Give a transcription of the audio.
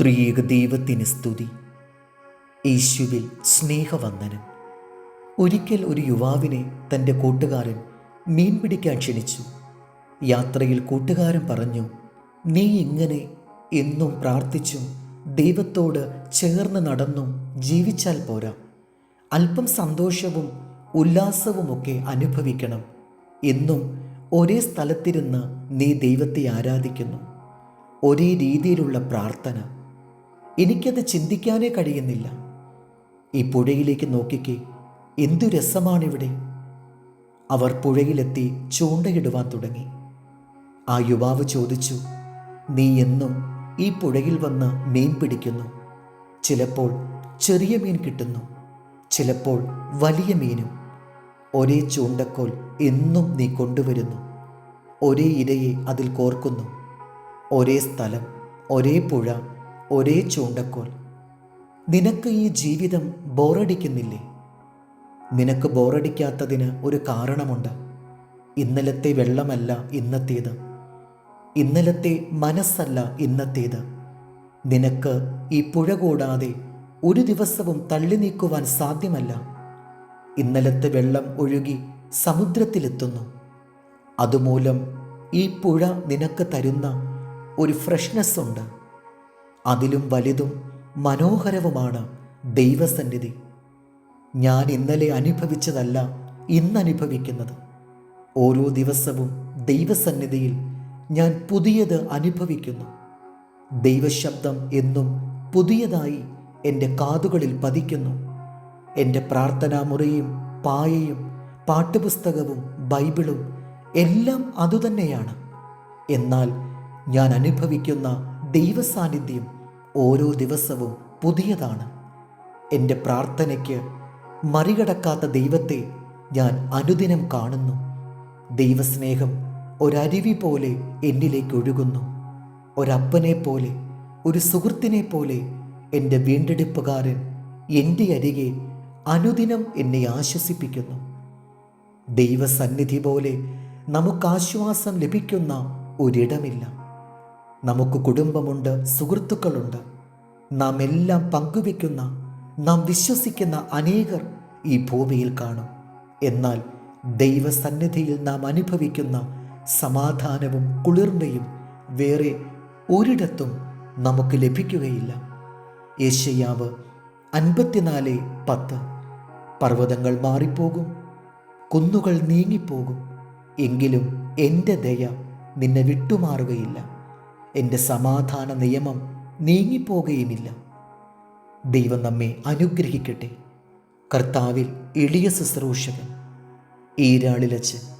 ത്രിയേക ദൈവത്തിന് സ്തുതി. യേശുവിൽ സ്നേഹവന്ദനം. ഒരിക്കൽ ഒരു യുവാവിനെ തന്റെ കൂട്ടുകാരൻ മീൻ പിടിക്കാൻ ക്ഷണിച്ചു. യാത്രയിൽ കൂട്ടുകാരൻ പറഞ്ഞു നീ ഇങ്ങനെ എന്നും പ്രാർത്ഥിച്ചും ദൈവത്തോട് ചേർന്ന് നടന്നും ജീവിച്ചാൽ പോരാ. അല്പം സന്തോഷവും ഉല്ലാസവുമൊക്കെ അനുഭവിക്കണം. എന്നും ഒരേ സ്ഥലത്തിരുന്ന് നീ ദൈവത്തെ ആരാധിക്കുന്നു. ഒരേ രീതിയിലുള്ള പ്രാർത്ഥന. എനിക്കത് ചിന്തിക്കാനേ കഴിയുന്നില്ല. ഈ പുഴയിലേക്ക് നോക്കിക്കേ എന്തു രസമാണിവിടെ. അവർ പുഴയിലെത്തി ചൂണ്ടയിടുവാൻ തുടങ്ങി. ആ യുവാവ് ചോദിച്ചു നീ എന്നും ഈ പുഴയിൽ വന്ന് മീൻ പിടിക്കുന്നു. ചിലപ്പോൾ ചെറിയ മീൻ കിട്ടുന്നു ചിലപ്പോൾ വലിയ മീനും. ഒരേ ചൂണ്ടക്കോൽ എന്നും നീ കൊണ്ടുവരുന്നു. ഒരേ ഇരയെ അതിൽ കോർക്കുന്നു. ഒരേ സ്ഥലം ഒരേ പുഴ ഒരേ ചൂണ്ടക്കോൽ. നിനക്ക് ഈ ജീവിതം ബോറടിക്കുന്നില്ലേ? നിനക്ക് ബോറടിക്കാത്തതിന് ഒരു കാരണമുണ്ട്. ഇന്നലത്തെ വെള്ളമല്ല ഇന്നത്തേത്. ഇന്നലത്തെ മനസ്സല്ല ഇന്നത്തേത്. നിനക്ക് ഈ പുഴ കൂടാതെ ഒരു ദിവസവും തള്ളി നീക്കുവാൻ സാധ്യമല്ല. ഇന്നലത്തെ വെള്ളം ഒഴുകി സമുദ്രത്തിലെത്തുന്നു. അതുമൂലം ഈ പുഴ നിനക്ക് തരുന്ന ഒരു ഫ്രഷ്നെസ് ഉണ്ട് അതിലും വലുതും മനോഹരവുമാണ് ദൈവസന്നിധി. ഞാൻ ഇന്നലെ അനുഭവിച്ചതല്ല ഇന്നനുഭവിക്കുന്നത്. ഓരോ ദിവസവും ദൈവസന്നിധിയിൽ ഞാൻ പുതിയത് അനുഭവിക്കുന്നു. ദൈവശബ്ദം എന്നും പുതിയതായി എന്റെ കാതുകളിൽ പതിക്കുന്നു. എന്റെ പ്രാർത്ഥനാ മുറിയും പായയും പാട്ടുപുസ്തകവും ബൈബിളും എല്ലാം അതുതന്നെയാണ്. എന്നാൽ ഞാൻ അനുഭവിക്കുന്ന ദൈവസാന്നിധ്യം ഓരോ ദിവസവും പുതിയതാണ്. എന്റെ പ്രാർത്ഥനയ്ക്ക് മറികടക്കാത്ത ദൈവത്തെ ഞാൻ അനുദിനം കാണുന്നു. ദൈവസ്നേഹം ഒരരുവി പോലെ എന്നിലേക്ക് ഒഴുകുന്നു. ഒരപ്പനെ പോലെ ഒരു സുഹൃത്തിനെ പോലെ എന്റെ വീണ്ടെടുപ്പുകാരൻ എന്റെ അരികെ അനുദിനം എന്നെ ആശ്വസിപ്പിക്കുന്നു. ദൈവസന്നിധി പോലെ നമുക്ക് ആശ്വാസം ലഭിക്കുന്ന ഒരിടമില്ല. നമുക്ക് കുടുംബമുണ്ട് സുഹൃത്തുക്കളുണ്ട്. നാം എല്ലാം പങ്കുവെക്കുന്ന നാം വിശ്വസിക്കുന്ന അനേകർ ഈ ഭൂമിയിൽ കാണും. എന്നാൽ ദൈവസന്നിധിയിൽ നാം അനുഭവിക്കുന്ന സമാധാനവും കുളിർമയും വേറെ ഒരിടത്തും നമുക്ക് ലഭിക്കുകയില്ല. യേശയ്യാവ് അൻപത്തിനാല് പത്ത്. പർവതങ്ങൾ മാറിപ്പോകും കുന്നുകൾ നീങ്ങിപ്പോകും. എങ്കിലും എന്റെ ദയ നിന്നെ വിട്ടുമാറുകയില്ല. എന്റെ സമാധാന നിയമം നീങ്ങിപ്പോകുകയുമില്ല. ദൈവം നമ്മെ അനുഗ്രഹിക്കട്ടെ. കർത്താവിൽ എളിയ ശുശ്രൂഷകൻ ഈരാളിലച്ച്